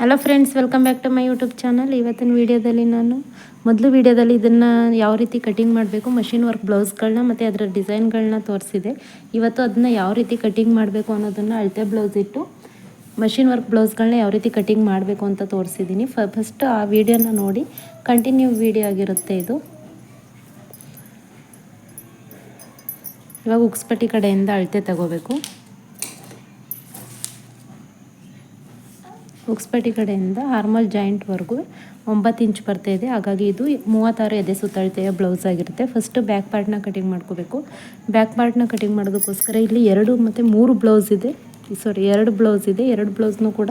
Hello friends welcome back to my YouTube channel ಇವತ್ತಿನ ವೀಡಿಯೋದಲ್ಲಿ ನಾನು ಮೊದಲು ವೀಡಿಯೋದಲ್ಲಿ ಇದನ್ನು ಯಾವ ರೀತಿ ಕಟಿಂಗ್ ಮಾಡಬೇಕು ಮಷಿನ್ ವರ್ಕ್ ಬ್ಲೌಸ್ಗಳನ್ನ ಮತ್ತು ಅದರ ಡಿಸೈನ್ಗಳನ್ನ ತೋರಿಸಿದೆ. ಇವತ್ತು ಅದನ್ನ ಯಾವ ರೀತಿ ಕಟಿಂಗ್ ಮಾಡಬೇಕು ಅನ್ನೋದನ್ನು ಅಳತೆ ಬ್ಲೌಸ್ ಇಟ್ಟು ಮಷಿನ್ ವರ್ಕ್ ಬ್ಲೌಸ್ಗಳನ್ನ ಯಾವ ರೀತಿ ಕಟಿಂಗ್ ಮಾಡಬೇಕು ಅಂತ ತೋರಿಸಿದ್ದೀನಿ ಫಸ್ಟ್ ಆ ವಿಡಿಯೋನ ನೋಡಿ ಕಂಟಿನ್ಯೂ ವಿಡಿಯೋ ಆಗಿರುತ್ತೆ ಇದು. ಇವಾಗ ಉಕ್ಸ್ಪಟ್ಟಿ ಕಡೆಯಿಂದ ಅಳತೆ ತಗೋಬೇಕು. ಉಕ್ಸ್ಪಟ್ಟಿ ಕಡೆಯಿಂದ ಹಾರ್ಮಲ್ ಜಾಯಿಂಟ್ವರೆಗೂ ಒಂಬತ್ತು ಇಂಚ್ ಇದೆ. ಹಾಗಾಗಿ ಇದು ಮೂವತ್ತಾರು ಎದೆ ಸುತ್ತಳತೆಯ ಬ್ಲೌಸ್ ಆಗಿರುತ್ತೆ. ಫಸ್ಟು ಬ್ಯಾಕ್ ಪಾರ್ಟ್ನ ಕಟಿಂಗ್ ಮಾಡ್ಕೋಬೇಕು. ಬ್ಯಾಕ್ ಪಾರ್ಟ್ನ ಕಟಿಂಗ್ ಮಾಡೋದಕ್ಕೋಸ್ಕರ ಇಲ್ಲಿ ಎರಡು ಮತ್ತು ಮೂರು ಬ್ಲೌಸ್ ಇದೆ. ಸಾರಿ, ಎರಡು ಬ್ಲೌಸ್ ಇದೆ. ಎರಡು ಬ್ಲೌಸ್ನೂ ಕೂಡ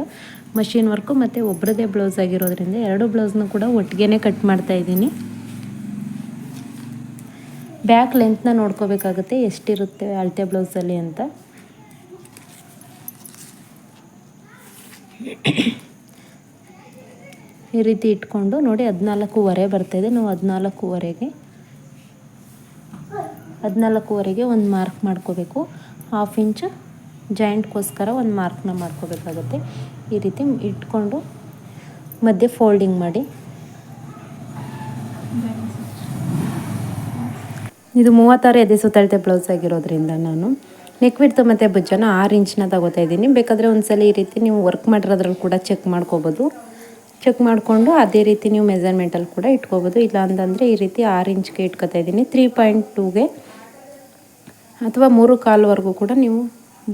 ಮಷಿನ್ ವರ್ಕು ಮತ್ತು ಒಬ್ಬರದೇ ಬ್ಲೌಸ್ ಆಗಿರೋದ್ರಿಂದ ಎರಡು ಬ್ಲೌಸ್ನೂ ಕೂಡ ಒಟ್ಟಿಗೆ ಕಟ್ ಮಾಡ್ತಾ ಇದ್ದೀನಿ. ಬ್ಯಾಕ್ ಲೆಂತ್ನ ನೋಡ್ಕೋಬೇಕಾಗುತ್ತೆ. ಎಷ್ಟಿರುತ್ತೆ ಅಳತೆ ಬ್ಲೌಸಲ್ಲಿ ಅಂತ. ಈ ರೀತಿ ಇಟ್ಕೊಂಡು ನೋಡಿ ಹದಿನಾಲ್ಕೂವರೆ ಬರ್ತಾಯಿದೆ ನಾವು ಹದಿನಾಲ್ಕೂವರೆಗೆ ಹದಿನಾಲ್ಕೂವರೆಗೆ ಒಂದು ಮಾರ್ಕ್ ಮಾಡ್ಕೋಬೇಕು. ಹಾಫ್ ಇಂಚ್ ಜಾಯಿಂಟ್ಗೋಸ್ಕರ ಒಂದು ಮಾರ್ಕ್ನ ಮಾಡ್ಕೋಬೇಕಾಗುತ್ತೆ. ಈ ರೀತಿ ಇಟ್ಕೊಂಡು ಮಧ್ಯೆ ಫೋಲ್ಡಿಂಗ್ ಮಾಡಿ. ಇದು ಮೂವತ್ತಾರು ಎದೆ ಸುತ್ತಳತೆ ಬ್ಲೌಸ್ ಆಗಿರೋದ್ರಿಂದ ನಾನು ನೆಕ್ ವಿಡ್ತು ಮತ್ತು ಭುಜನ ಆರು ಇಂಚನ್ನ ತಗೋತಾ ಇದ್ದೀನಿ. ಬೇಕಾದರೆ ಒಂದ್ಸಲ ಈ ರೀತಿ ನೀವು ವರ್ಕ್ ಮಾಡಿರೋದ್ರಲ್ಲಿ ಕೂಡ ಚೆಕ್ ಮಾಡ್ಕೋಬೋದು. ಚೆಕ್ ಮಾಡಿಕೊಂಡು ಅದೇ ರೀತಿ ನೀವು ಮೆಸರ್ಮೆಂಟಲ್ಲಿ ಕೂಡ ಇಟ್ಕೋಬೋದು. ಇಲ್ಲ ಅಂತಂದರೆ ಈ ರೀತಿ ಆರು ಇಂಚ್ಗೆ ಇಟ್ಕೊತಾ ಇದ್ದೀನಿ. ತ್ರೀ ಪಾಯಿಂಟ್ ಟೂಗೆ ಅಥವಾ ಮೂರು ಕಾಲ್ವರೆಗೂ ಕೂಡ ನೀವು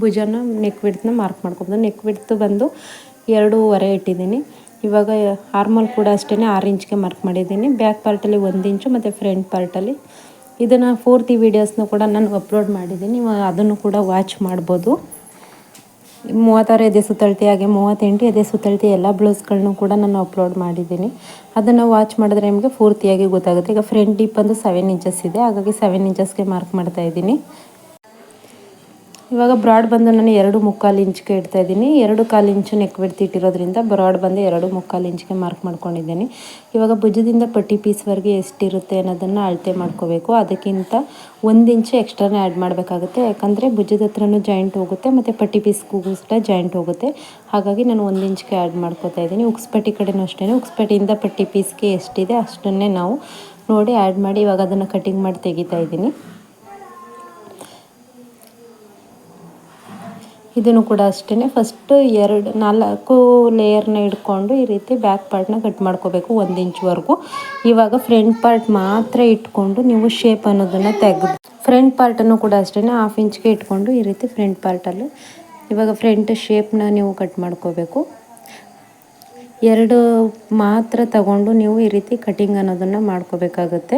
ಭುಜನ ನೆಕ್ ಬಿಡ್ತನ್ನ ಮಾರ್ಕ್ ಮಾಡ್ಕೋಬೋದು. ನೆಕ್ ಬಿಡ್ತು ಬಂದು ಎರಡೂವರೆ ಇಟ್ಟಿದ್ದೀನಿ. ಇವಾಗ ಆರ್ಮಲ್ ಕೂಡ ಅಷ್ಟೇ ಆರು ಇಂಚ್ಗೆ ಮಾರ್ಕ್ ಮಾಡಿದ್ದೀನಿ. ಬ್ಯಾಕ್ ಪಾರ್ಟಲ್ಲಿ ಒಂದು ಇಂಚು ಮತ್ತು ಫ್ರಂಟ್ ಪಾರ್ಟಲ್ಲಿ ಇದನ್ನು ಪೂರ್ತಿ ವೀಡಿಯೋಸ್ನು ಕೂಡ ನಾನು ಅಪ್ಲೋಡ್ ಮಾಡಿದ್ದೀನಿ. ಅದನ್ನು ಕೂಡ ವಾಚ್ ಮಾಡ್ಬೋದು. ಮೂವತ್ತಾರು ಎದೆ ಸುತ್ತಳತೆ ಹಾಗೆ ಮೂವತ್ತೆಂಟು ಎದೆ ಸುತ್ತಳತೆ ಎಲ್ಲ ಬ್ಲೌಸ್ಗಳನ್ನೂ ಕೂಡ ನಾನು ಅಪ್ಲೋಡ್ ಮಾಡಿದ್ದೀನಿ. ಅದನ್ನು ವಾಚ್ ಮಾಡಿದ್ರೆ ನಿಮಗೆ ಪೂರ್ತಿಯಾಗಿ ಗೊತ್ತಾಗುತ್ತೆ. ಈಗ ಫ್ರಂಟ್ ಡಿಪ್ ಅಂದು ಸೆವೆನ್ ಇಂಚಸ್ ಇದೆ. ಹಾಗಾಗಿ ಸೆವೆನ್ ಇಂಚಸ್ಗೆ ಮಾರ್ಕ್ ಮಾಡ್ತಾ ಇದ್ದೀನಿ. ಇವಾಗ ಬ್ರಾಡ್ ಬಂದು ನಾನು ಎರಡು ಮುಕ್ಕಾಲು ಇಂಚ್ಗೆ ಇಡ್ತಾ ಇದ್ದೀನಿ. ಎರಡು ಕಾಲು ಇಂಚು ನೆಕ್ ಬಿಡ್ತಿಟ್ಟಿರೋದ್ರಿಂದ ಬ್ರಾಡ್ ಬಂದು ಎರಡು ಮುಕ್ಕಾಲು ಇಂಚ್ಗೆ ಮಾರ್ಕ್ ಮಾಡ್ಕೊಂಡಿದ್ದೀನಿ. ಇವಾಗ ಭುಜದಿಂದ ಪಟ್ಟಿ ಪೀಸ್ವರೆಗೆ ಎಷ್ಟಿರುತ್ತೆ ಅನ್ನೋದನ್ನು ಅಳತೆ ಮಾಡ್ಕೋಬೇಕು. ಅದಕ್ಕಿಂತ ಒಂದು ಇಂಚು ಎಕ್ಸ್ಟ್ರಾನೇ ಆ್ಯಡ್ ಮಾಡಬೇಕಾಗುತ್ತೆ. ಯಾಕಂದರೆ ಭುಜದ ಹತ್ರನೂ ಜಾಯಿಂಟ್ ಹೋಗುತ್ತೆ, ಮತ್ತು ಪಟ್ಟಿ ಪೀಸ್ಗೂ ಸಹ ಜಾಯಿಂಟ್ ಹೋಗುತ್ತೆ. ಹಾಗಾಗಿ ನಾನು ಒಂದು ಇಂಚ್ಗೆ ಆ್ಯಡ್ ಮಾಡ್ಕೋತಾ ಇದ್ದೀನಿ. ಉಕ್ಸ್ಪಟ್ಟಿ ಕಡೆನೂ ಅಷ್ಟೇ ಉಕ್ಸ್ಪಟ್ಟಿಯಿಂದ ಪಟ್ಟಿ ಪೀಸ್ಗೆ ಎಷ್ಟಿದೆ ಅಷ್ಟನ್ನೇ ನಾವು ನೋಡಿ ಆ್ಯಡ್ ಮಾಡಿ ಇವಾಗ ಅದನ್ನು ಕಟಿಂಗ್ ಮಾಡಿ ತೆಗಿತಾ ಇದ್ದೀನಿ. ಇದನ್ನು ಕೂಡ ಅಷ್ಟೇ ಫಸ್ಟ್ ಎರಡು, ನಾಲ್ಕು ಲೇಯರ್ನ ಇಟ್ಕೊಂಡು ಈ ರೀತಿ ಬ್ಯಾಕ್ ಪಾರ್ಟ್ನ ಕಟ್ ಮಾಡ್ಕೋಬೇಕು ಒಂದು ಇಂಚ್ವರೆಗೂ ಇವಾಗ ಫ್ರಂಟ್ ಪಾರ್ಟ್ ಮಾತ್ರ ಇಟ್ಕೊಂಡು ನೀವು ಶೇಪ್ ಅನ್ನೋದನ್ನು ತೆಗೆದು ಫ್ರಂಟ್ ಪಾರ್ಟನ್ನು ಕೂಡ ಅಷ್ಟೇ ಹಾಫ್ ಇಂಚ್ಗೆ ಇಟ್ಕೊಂಡು ಈ ರೀತಿ ಫ್ರಂಟ್ ಪಾರ್ಟಲ್ಲಿ ಇವಾಗ ಫ್ರಂಟ್ ಶೇಪ್ನ ನೀವು ಕಟ್ ಮಾಡ್ಕೋಬೇಕು. ಎರಡು ಮಾತ್ರ ತಗೊಂಡು ನೀವು ಈ ರೀತಿ ಕಟಿಂಗ್ ಅನ್ನೋದನ್ನು ಮಾಡ್ಕೋಬೇಕಾಗುತ್ತೆ.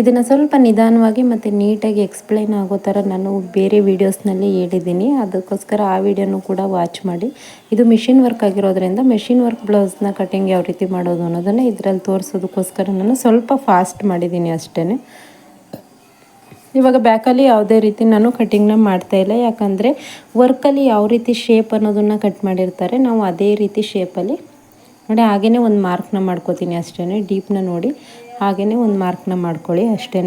ಇದನ್ನು ಸ್ವಲ್ಪ ನಿಧಾನವಾಗಿ ಮತ್ತು ನೀಟಾಗಿ ಎಕ್ಸ್ಪ್ಲೈನ್ ಆಗೋ ಥರ ನಾನು ಬೇರೆ ವೀಡಿಯೋಸ್ನಲ್ಲಿ ಹೇಳಿದ್ದೀನಿ. ಅದಕ್ಕೋಸ್ಕರ ಆ ವಿಡಿಯೋನು ಕೂಡ ವಾಚ್ ಮಾಡಿ. ಇದು ಮಿಷಿನ್ ವರ್ಕ್ ಆಗಿರೋದ್ರಿಂದ ಮಿಷಿನ್ ವರ್ಕ್ ಬ್ಲೌಸ್ನ ಕಟಿಂಗ್ ಯಾವ ರೀತಿ ಮಾಡೋದು ಅನ್ನೋದನ್ನು ಇದರಲ್ಲಿ ತೋರಿಸೋದಕ್ಕೋಸ್ಕರ ನಾನು ಸ್ವಲ್ಪ ಫಾಸ್ಟ್ ಮಾಡಿದ್ದೀನಿ ಅಷ್ಟೇ ಇವಾಗ ಬ್ಯಾಕಲ್ಲಿ ಯಾವುದೇ ರೀತಿ ನಾನು ಕಟಿಂಗ್ನ ಮಾಡ್ತಾಯಿಲ್ಲ ಯಾಕಂದರೆ ವರ್ಕಲ್ಲಿ ಯಾವ ರೀತಿ ಶೇಪ್ ಅನ್ನೋದನ್ನು ಕಟ್ ಮಾಡಿರ್ತಾರೆ, ನಾವು ಅದೇ ರೀತಿ ಶೇಪಲ್ಲಿ ನೋಡಿ ಹಾಗೆಯೇ ಒಂದು ಮಾರ್ಕ್ನ ಮಾಡ್ಕೋತೀನಿ ಅಷ್ಟೇ ಡೀಪ್ನ ನೋಡಿ. ಹಾಗೆಯೇ ಒಂದು ಮಾರ್ಕ್ನ ಮಾಡ್ಕೊಳ್ಳಿ ಅಷ್ಟೇ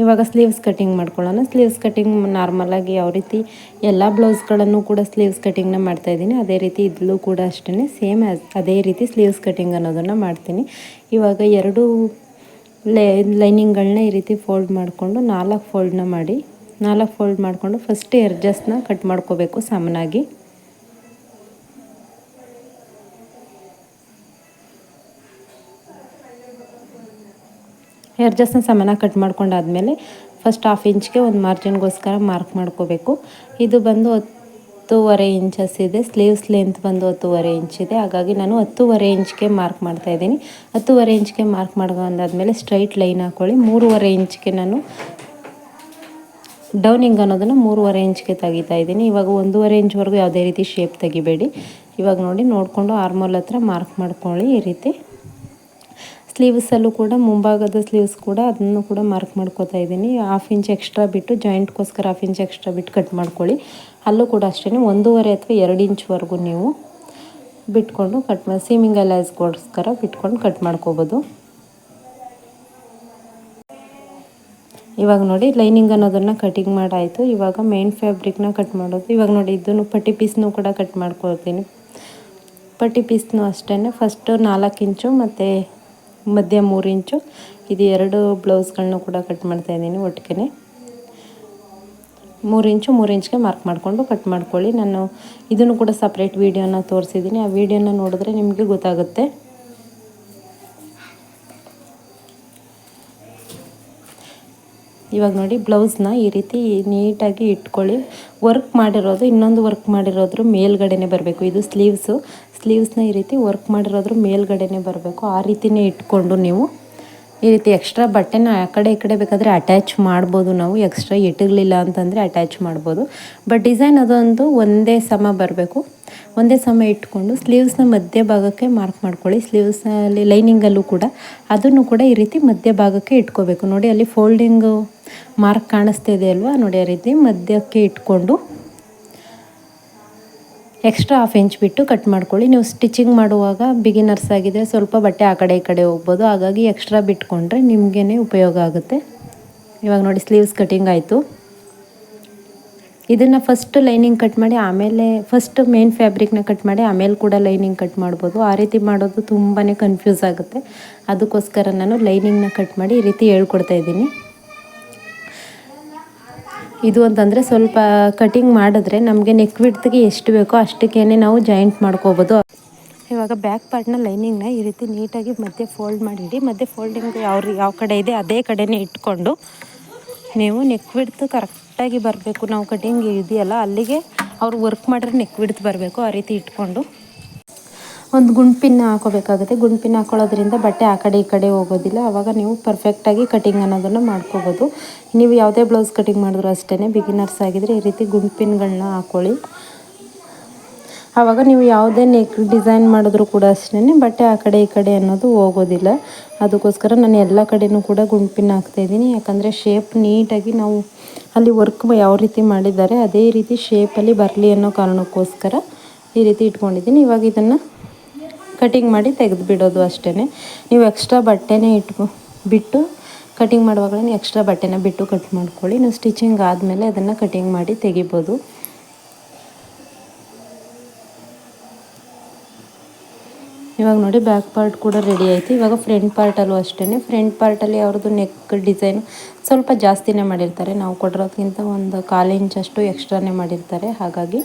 ಇವಾಗ ಸ್ಲೀವ್ಸ್ ಕಟ್ಟಿಂಗ್ ಮಾಡ್ಕೊಳ್ಳೋಣ. ಸ್ಲೀವ್ಸ್ ಕಟ್ಟಿಂಗ್ ನಾರ್ಮಲಾಗಿ ಯಾವ ರೀತಿ ಎಲ್ಲ ಬ್ಲೌಸ್ಗಳನ್ನು ಕೂಡ ಸ್ಲೀವ್ಸ್ ಕಟಿಂಗ್ನ ಮಾಡ್ತಾಯಿದ್ದೀನಿ ಅದೇ ರೀತಿ ಇದ್ಲೂ ಕೂಡ ಅಷ್ಟೇ ಸೇಮ್ ಆ್ಯಸ್ ಅದೇ ರೀತಿ ಸ್ಲೀವ್ಸ್ ಕಟ್ಟಿಂಗ್ ಅನ್ನೋದನ್ನು ಮಾಡ್ತೀನಿ. ಇವಾಗ ಎರಡು ಲೈ, ಲೈನಿಂಗ್ಗಳನ್ನ ಈ ರೀತಿ ಫೋಲ್ಡ್ ಮಾಡಿಕೊಂಡು ನಾಲ್ಕು ಫೋಲ್ಡ್ನ ಮಾಡಿ, ನಾಲ್ಕು ಫೋಲ್ಡ್ ಮಾಡಿಕೊಂಡು ಫಸ್ಟ್ ಎರ್ಜಸ್ನ ಕಟ್ ಮಾಡ್ಕೋಬೇಕು ಸಮನಾಗಿ. ಎರ್ಜಸ್ನ ಸಮಾನ ಕಟ್ ಮಾಡ್ಕೊಂಡಾದ್ಮೇಲೆ ಫಸ್ಟ್ ಹಾಫ್ ಇಂಚ್ಗೆ ಒಂದು ಮಾರ್ಜಿನ್ಗೋಸ್ಕರ ಮಾರ್ಕ್ ಮಾಡ್ಕೋಬೇಕು. ಇದು ಬಂದು ಹತ್ತೂವರೆ ಇಂಚಸ್ ಇದೆ. ಸ್ಲೀವ್ಸ್ ಲೆಂತ್ ಬಂದು ಹತ್ತೂವರೆ ಇಂಚ್ ಇದೆ. ಹಾಗಾಗಿ ನಾನು ಹತ್ತೂವರೆ ಇಂಚ್ಗೆ ಮಾರ್ಕ್ ಮಾಡ್ತಾ ಇದ್ದೀನಿ. ಹತ್ತೂವರೆ ಇಂಚ್ಗೆ ಮಾರ್ಕ್ ಮಾಡ್ಕೊಂಡಾದ್ಮೇಲೆ ಸ್ಟ್ರೈಟ್ ಲೈನ್ ಹಾಕ್ಕೊಳ್ಳಿ ಮೂರುವರೆ ಇಂಚ್ಗೆ ನಾನು ಡೌನಿಂಗ್ ಅನ್ನೋದನ್ನು ಮೂರುವರೆ ಇಂಚ್ಗೆ ತೆಗಿತಾ ಇದ್ದೀನಿ. ಇವಾಗ ಒಂದೂವರೆ ಇಂಚ್ವರೆಗೂ ಯಾವುದೇ ರೀತಿ ಶೇಪ್ ತೆಗಿಬೇಡಿ. ಇವಾಗ ನೋಡಿ ನೋಡಿಕೊಂಡು ಆರ್ಮೋಲ್ ಹತ್ರ ಮಾರ್ಕ್ ಮಾಡ್ಕೊಳ್ಳಿ ಈ ರೀತಿ. ಸ್ಲೀವ್ಸಲ್ಲೂ ಕೂಡ, ಮುಂಭಾಗದ ಸ್ಲೀವ್ಸ್ ಕೂಡ ಅದನ್ನು ಕೂಡ ಮಾರ್ಕ್ ಮಾಡ್ಕೋತಾ ಇದ್ದೀನಿ. ಹಾಫ್ ಇಂಚ್ ಎಕ್ಸ್ಟ್ರಾ ಬಿಟ್ಟು ಜಾಯಿಂಟ್ಗೋಸ್ಕರ ಹಾಫ್ ಇಂಚ್ ಎಕ್ಸ್ಟ್ರಾ ಬಿಟ್ಟು ಕಟ್ ಮಾಡ್ಕೊಳ್ಳಿ. ಅಲ್ಲೂ ಕೂಡ ಅಷ್ಟೇ ಒಂದೂವರೆ ಅಥವಾ ಎರಡು ಇಂಚ್ವರೆಗೂ ನೀವು ಬಿಟ್ಕೊಂಡು ಕಟ್ ಮಾಡಿ ಸೀಮಿಂಗ್ ಅಲೈಸ್ಗೋಸ್ಕರ ಬಿಟ್ಕೊಂಡು ಕಟ್ ಮಾಡ್ಕೋಬೋದು. ಇವಾಗ ನೋಡಿ ಲೈನಿಂಗ್ ಅನ್ನೋದನ್ನು ಕಟಿಂಗ್ ಮಾಡಾಯಿತು. ಇವಾಗ ಮೇನ್ ಫ್ಯಾಬ್ರಿಕ್ನ ಕಟ್ ಮಾಡೋದು. ಇವಾಗ ನೋಡಿ, ಇದನ್ನು ಪಟ್ಟಿ ಪೀಸ್ನೂ ಕೂಡ ಕಟ್ ಮಾಡ್ಕೊಳ್ತೀನಿ ಪಟ್ಟಿ ಪೀಸ್ನೂ ಅಷ್ಟೇ ಫಸ್ಟು ನಾಲ್ಕು ಇಂಚು ಮತ್ತು ಮಧ್ಯ ಮೂರು ಇಂಚು. ಇದು ಎರಡು ಬ್ಲೌಸ್ಗಳನ್ನೂ ಕೂಡ ಕಟ್ ಮಾಡ್ತಾ ಇದ್ದೀನಿ ಒಟ್ಟಿಗೆ ಮೂರು ಇಂಚು, ಮೂರು ಇಂಚ್ಗೆ ಮಾರ್ಕ್ ಮಾಡಿಕೊಂಡು ಕಟ್ ಮಾಡ್ಕೊಳ್ಳಿ. ನಾನು ಇದನ್ನು ಕೂಡ ಸಪ್ರೇಟ್ ವೀಡಿಯೋನ ತೋರಿಸಿದ್ದೀನಿ. ಆ ವೀಡಿಯೋನ ನೋಡಿದ್ರೆ ನಿಮಗೆ ಗೊತ್ತಾಗುತ್ತೆ. ಇವಾಗ ನೋಡಿ ಬ್ಲೌಸ್ನ ಈ ರೀತಿ ನೀಟಾಗಿ ಇಟ್ಕೊಳ್ಳಿ. ವರ್ಕ್ ಮಾಡಿರೋದು, ಇನ್ನೊಂದು ವರ್ಕ್ ಮಾಡಿರೋದ್ರ ಮೇಲ್ಗಡೆನೇ ಬರಬೇಕು. ಇದು ಸ್ಲೀವ್ಸು ಸ್ಲೀವ್ಸ್ನ ಈ ರೀತಿ ವರ್ಕ್ ಮಾಡಿರೋದ್ರ ಮೇಲ್ಗಡೆನೇ ಬರಬೇಕು. ಆ ರೀತಿನೇ ಇಟ್ಕೊಂಡು ನೀವು ಈ ರೀತಿ ಎಕ್ಸ್ಟ್ರಾ ಬಟ್ಟೆನ ಆ ಕಡೆ ಈ ಕಡೆ ಬೇಕಾದರೆ ಅಟ್ಯಾಚ್ ಮಾಡ್ಬೋದು ನಾವು. ಎಕ್ಸ್ಟ್ರಾ ಇಟ್ಟಿರಲಿಲ್ಲ ಅಂತಂದರೆ ಅಟ್ಯಾಚ್ ಮಾಡ್ಬೋದು. ಬಟ್ ಡಿಸೈನ್ ಅದೊಂದು ಒಂದೇ ಸಮ ಬರಬೇಕು. ಒಂದೇ ಸಮ ಇಟ್ಕೊಂಡು ಸ್ಲೀವ್ಸ್ನ ಮಧ್ಯ ಭಾಗಕ್ಕೆ ಮಾರ್ಕ್ ಮಾಡ್ಕೊಳ್ಳಿ. ಸ್ಲೀವ್ಸಲ್ಲಿ ಲೈನಿಂಗಲ್ಲೂ ಕೂಡ ಅದನ್ನು ಕೂಡ ಈ ರೀತಿ ಮಧ್ಯ ಭಾಗಕ್ಕೆ ಇಟ್ಕೋಬೇಕು. ನೋಡಿ ಅಲ್ಲಿ ಫೋಲ್ಡಿಂಗು ಮಾರ್ಕ್ ಕಾಣಿಸ್ತಾ ಇದೆ ಅಲ್ವಾ? ನೋಡಿ ಆ ರೀತಿ ಮಧ್ಯಕ್ಕೆ ಇಟ್ಕೊಂಡು ಎಕ್ಸ್ಟ್ರಾ ಹಾಫ್ ಇಂಚ್ ಬಿಟ್ಟು ಕಟ್ ಮಾಡ್ಕೊಳ್ಳಿ. ನೀವು ಸ್ಟಿಚಿಂಗ್ ಮಾಡುವಾಗ ಬಿಗಿನರ್ಸ್ ಆಗಿದೆ ಸ್ವಲ್ಪ ಬಟ್ಟೆ ಆ ಕಡೆ ಈ ಕಡೆ ಹೋಗ್ಬೋದು. ಹಾಗಾಗಿ ಎಕ್ಸ್ಟ್ರಾ ಬಿಟ್ಕೊಂಡ್ರೆ ನಿಮಗೇ ಉಪಯೋಗ ಆಗುತ್ತೆ. ಇವಾಗ ನೋಡಿ ಸ್ಲೀವ್ಸ್ ಕಟಿಂಗ್ ಆಯಿತು. ಇದನ್ನು ಫಸ್ಟ್ ಲೈನಿಂಗ್ ಕಟ್ ಮಾಡಿ ಆಮೇಲೆ ಫಸ್ಟ್ ಮೇನ್ ಫ್ಯಾಬ್ರಿಕ್ನ ಕಟ್ ಮಾಡಿ ಆಮೇಲೆ ಕೂಡ ಲೈನಿಂಗ್ ಕಟ್ ಮಾಡ್ಬೋದು. ಆ ರೀತಿ ಮಾಡೋದು ತುಂಬಾ ಕನ್ಫ್ಯೂಸ್ ಆಗುತ್ತೆ. ಅದಕ್ಕೋಸ್ಕರ ನಾನು ಲೈನಿಂಗ್ನ ಕಟ್ ಮಾಡಿ ಈ ರೀತಿ ಹೇಳ್ಕೊಡ್ತಾ ಇದ್ದೀನಿ. ಇದು ಅಂತಂದರೆ ಸ್ವಲ್ಪ ಕಟಿಂಗ್ ಮಾಡಿದ್ರೆ ನಮಗೆ ನೆಕ್ ವಿಡ್ತಿಗೆ ಎಷ್ಟು ಬೇಕೋ ಅಷ್ಟಕ್ಕೇ ನಾವು ಜಾಯಿಂಟ್ ಮಾಡ್ಕೋಬೋದು. ಇವಾಗ ಬ್ಯಾಕ್ ಪಾರ್ಟ್ನ ಲೈನಿಂಗ್ನ ಈ ರೀತಿ ನೀಟಾಗಿ ಮಧ್ಯೆ ಫೋಲ್ಡ್ ಮಾಡಿಡಿ ಮಧ್ಯೆ ಫೋಲ್ಡಿಂಗ್ ಯಾವ ಯಾವ ಕಡೆ ಇದೆ ಅದೇ ಕಡೆನೇ ಇಟ್ಕೊಂಡು ನೀವು ನೆಕ್ ವಿಡ್ತ್ ಕರೆಕ್ಟಾಗಿ ಬರಬೇಕು. ನಾವು ಕಟಿಂಗ್ ಇದೆಯಲ್ಲ ಅಲ್ಲಿಗೆ ಅವ್ರು ವರ್ಕ್ ಮಾಡಿದ್ರೆ ನೆಕ್ ವಿಡ್ತ್ ಬರಬೇಕು ಆ ರೀತಿ ಇಟ್ಕೊಂಡು. ಒಂದು ಗುಂಡ್ಪಿನ್ನ ಹಾಕೋಬೇಕಾಗುತ್ತೆ. ಗುಂಡ್ಪಿನ್ ಹಾಕೊಳ್ಳೋದ್ರಿಂದ ಬಟ್ಟೆ ಆ ಕಡೆ ಈ ಕಡೆ ಹೋಗೋದಿಲ್ಲ. ಆವಾಗ ನೀವು ಪರ್ಫೆಕ್ಟಾಗಿ ಕಟಿಂಗ್ ಅನ್ನೋದನ್ನು ಮಾಡ್ಕೋಬೋದು. ನೀವು ಯಾವುದೇ ಬ್ಲೌಸ್ ಕಟಿಂಗ್ ಮಾಡಿದ್ರು ಅಷ್ಟೇ ಬಿಗಿನರ್ಸ್ ಆಗಿದ್ರೆ ಈ ರೀತಿ ಗುಂಡ್ಪಿನ್ಗಳನ್ನ ಹಾಕ್ಕೊಳ್ಳಿ ಆವಾಗ ನೀವು ಯಾವುದೇ ನೆಕ್ ಡಿಸೈನ್ ಮಾಡಿದ್ರು ಕೂಡ ಅಷ್ಟೇ ಬಟ್ಟೆ ಆ ಕಡೆ ಈ ಕಡೆ ಅನ್ನೋದು ಹೋಗೋದಿಲ್ಲ. ಅದಕ್ಕೋಸ್ಕರ ನಾನು ಎಲ್ಲ ಕಡೆಯೂ ಕೂಡ ಗುಂಪಿನ ಹಾಕ್ತಾಯಿದ್ದೀನಿ ಯಾಕಂದರೆ ಶೇಪ್ ನೀಟಾಗಿ ನಾವು ಅಲ್ಲಿ ವರ್ಕ್ ಯಾವ ರೀತಿ ಮಾಡಿದ್ದಾರೆ, ಅದೇ ರೀತಿ ಶೇಪಲ್ಲಿ ಬರಲಿ ಅನ್ನೋ ಕಾರಣಕ್ಕೋಸ್ಕರ ಈ ರೀತಿ ಇಟ್ಕೊಂಡಿದ್ದೀನಿ. ಇವಾಗ ಇದನ್ನು ಕಟಿಂಗ್ ಮಾಡಿ ತೆಗೆದು ಬಿಡೋದು ಅಷ್ಟೇ ನೀವು ಎಕ್ಸ್ಟ್ರಾ ಬಟ್ಟೆನೇ ಇಟ್ಟು ಬಿಟ್ಟು ಕಟಿಂಗ್ ಮಾಡುವಾಗಲೇ ಎಕ್ಸ್ಟ್ರಾ ಬಟ್ಟೆನ ಬಿಟ್ಟು ಕಟ್ ಮಾಡ್ಕೊಳ್ಳಿ. ನೀವು ಸ್ಟಿಚಿಂಗ್ ಆದಮೇಲೆ ಅದನ್ನು ಕಟಿಂಗ್ ಮಾಡಿ ತೆಗಿಬೋದು. ಇವಾಗ ನೋಡಿ ಬ್ಯಾಕ್ ಪಾರ್ಟ್ ಕೂಡ ರೆಡಿ ಆಯಿತು. ಇವಾಗ ಫ್ರಂಟ್ ಪಾರ್ಟಲ್ಲೂ ಅಷ್ಟೇ ಫ್ರಂಟ್ ಪಾರ್ಟಲ್ಲಿ ಅವ್ರದ್ದು ನೆಕ್ ಡಿಸೈನ್ ಸ್ವಲ್ಪ ಜಾಸ್ತಿನೇ ಮಾಡಿರ್ತಾರೆ. ನಾವು ಕೊಡಿರೋದ್ಕಿಂತ ಒಂದು ಕಾಲು ಇಂಚಷ್ಟು ಎಕ್ಸ್ಟ್ರಾನೇ ಮಾಡಿರ್ತಾರೆ. ಹಾಗಾಗಿ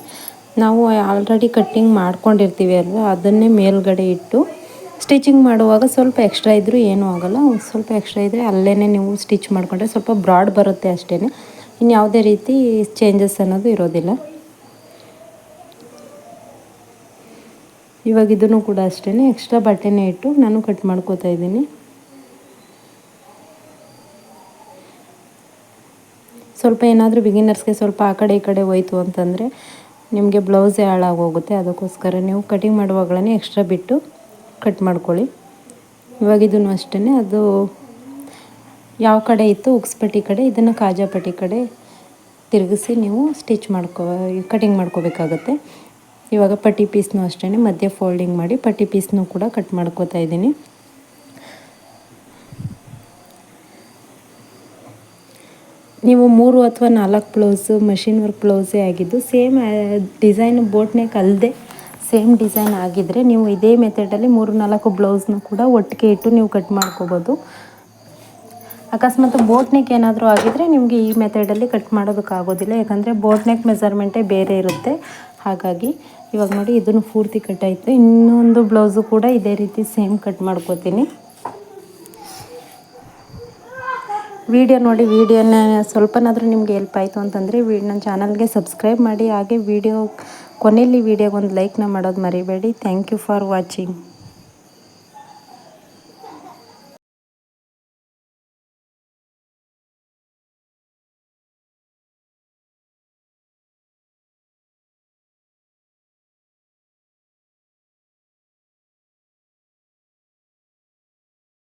ನಾವು ಆಲ್ರೆಡಿ ಕಟ್ಟಿಂಗ್ ಮಾಡ್ಕೊಂಡಿರ್ತೀವಿ ಅಲ್ವಾ? ಅದನ್ನೇ ಮೇಲ್ಗಡೆ ಇಟ್ಟು ಸ್ಟಿಚಿಂಗ್ ಮಾಡುವಾಗ ಸ್ವಲ್ಪ ಎಕ್ಸ್ಟ್ರಾ ಇದ್ದರೂ ಏನೂ ಆಗೋಲ್ಲ. ಸ್ವಲ್ಪ ಎಕ್ಸ್ಟ್ರಾ ಇದ್ದರೆ ಅಲ್ಲೇ ನೀವು ಸ್ಟಿಚ್ ಮಾಡಿಕೊಂಡ್ರೆ ಸ್ವಲ್ಪ ಬ್ರಾಡ್ ಬರುತ್ತೆ ಅಷ್ಟೇ ಇನ್ನು ಯಾವುದೇ ರೀತಿ ಚೇಂಜಸ್ ಅನ್ನೋದು ಇರೋದಿಲ್ಲ. ಇವಾಗ ಇದನ್ನು ಕೂಡ ಅಷ್ಟೇ ಎಕ್ಸ್ಟ್ರಾ ಬಟ್ಟೆನೇ ಇಟ್ಟು ನಾನು ಕಟ್ ಮಾಡ್ಕೋತಾ ಇದ್ದೀನಿ. ಸ್ವಲ್ಪ ಏನಾದರೂ ಬಿಗಿನರ್ಸ್ಗೆ ಸ್ವಲ್ಪ ಆ ಕಡೆ ಈ ಕಡೆ ಹೋಯ್ತು ಅಂತಂದರೆ ನಿಮಗೆ ಬ್ಲೌಸೇ ಹಾಳಾಗೋಗುತ್ತೆ. ಅದಕ್ಕೋಸ್ಕರ ನೀವು ಕಟಿಂಗ್ ಮಾಡುವಾಗಲೇ ಎಕ್ಸ್ಟ್ರಾ ಬಿಟ್ಟು ಕಟ್ ಮಾಡ್ಕೊಳ್ಳಿ. ಇವಾಗ ಇದನ್ನು ಅಷ್ಟೇ ಅದು ಯಾವ ಕಡೆ ಇತ್ತು? ಉಕ್ಸ್ಪಟ್ಟಿ ಕಡೆ. ಇದನ್ನು ಕಾಜಾಪಟ್ಟಿ ಕಡೆ ತಿರುಗಿಸಿ ನೀವು ಸ್ಟಿಚ್ ಮಾಡ್ಕೋ ಕಟಿಂಗ್ ಮಾಡ್ಕೋಬೇಕಾಗತ್ತೆ. ಇವಾಗ ಪಟ್ಟಿ ಪೀಸ್ನೂ ಅಷ್ಟೇ ಮಧ್ಯೆ ಫೋಲ್ಡಿಂಗ್ ಮಾಡಿ ಪಟ್ಟಿ ಪೀಸ್ನೂ ಕೂಡ ಕಟ್ ಮಾಡ್ಕೋತಾ ಇದ್ದೀನಿ. ನೀವು ಮೂರು ಅಥವಾ ನಾಲ್ಕು ಬ್ಲೌಸು ಮಷಿನ್ ವರ್ಕ್ ಬ್ಲೌಸೇ ಆಗಿದ್ದು ಸೇಮ್ ಡಿಸೈನ್ ಬೋಟ್ನೇ ನೆಕ್ ಅಲ್ಲದೆ ಸೇಮ್ ಡಿಸೈನ್ ಆಗಿದ್ದರೆ ನೀವು ಇದೇ ಮೆಥಡಲ್ಲಿ ಮೂರು, ನಾಲ್ಕು ಬ್ಲೌಸ್ನ ಕೂಡ ಒಟ್ಟಿಗೆ ಇಟ್ಟು ನೀವು ಕಟ್ ಮಾಡ್ಕೋಬೋದು. ಅಕಸ್ಮಾತ್ ಬೋಟ್ನೆಕ್ ಏನಾದರೂ ಆಗಿದ್ದರೆ ನಿಮಗೆ ಈ ಮೆಥಡಲ್ಲಿ ಕಟ್ ಮಾಡೋದಕ್ಕಾಗೋದಿಲ್ಲ, ಯಾಕಂದರೆ ಬೋಟ್ನೆಕ್ ಮೆಸರ್ಮೆಂಟೇ ಬೇರೆ ಇರುತ್ತೆ. ಹಾಗಾಗಿ ಇವಾಗ ನೋಡಿ ಇದನ್ನು ಪೂರ್ತಿ ಕಟ್ ಆಯಿತು. ಇನ್ನೊಂದು ಬ್ಲೌಸು ಕೂಡ ಇದೇ ರೀತಿ ಸೇಮ್ ಕಟ್ ಮಾಡ್ಕೋತೀನಿ. ವಿಡಿಯೋ ನೋಡಿ, ವಿಡಿಯೋನ ಸ್ವಲ್ಪನಾದರೂ ನಿಮಗೆ ಹೆಲ್ಪ್ ಆಯಿತು ಅಂತಂದರೆ ವಿ ನನ್ನ ಚಾನಲ್ಗೆ ಸಬ್ಸ್ಕ್ರೈಬ್ ಮಾಡಿ, ಹಾಗೆ ವಿಡಿಯೋ ಕೊನೆಯಲ್ಲಿ ವಿಡಿಯೋಗೆ ಒಂದು ಲೈಕ್ನ ಮಾಡೋದು ಮರಿಬೇಡಿ. Thank you for watching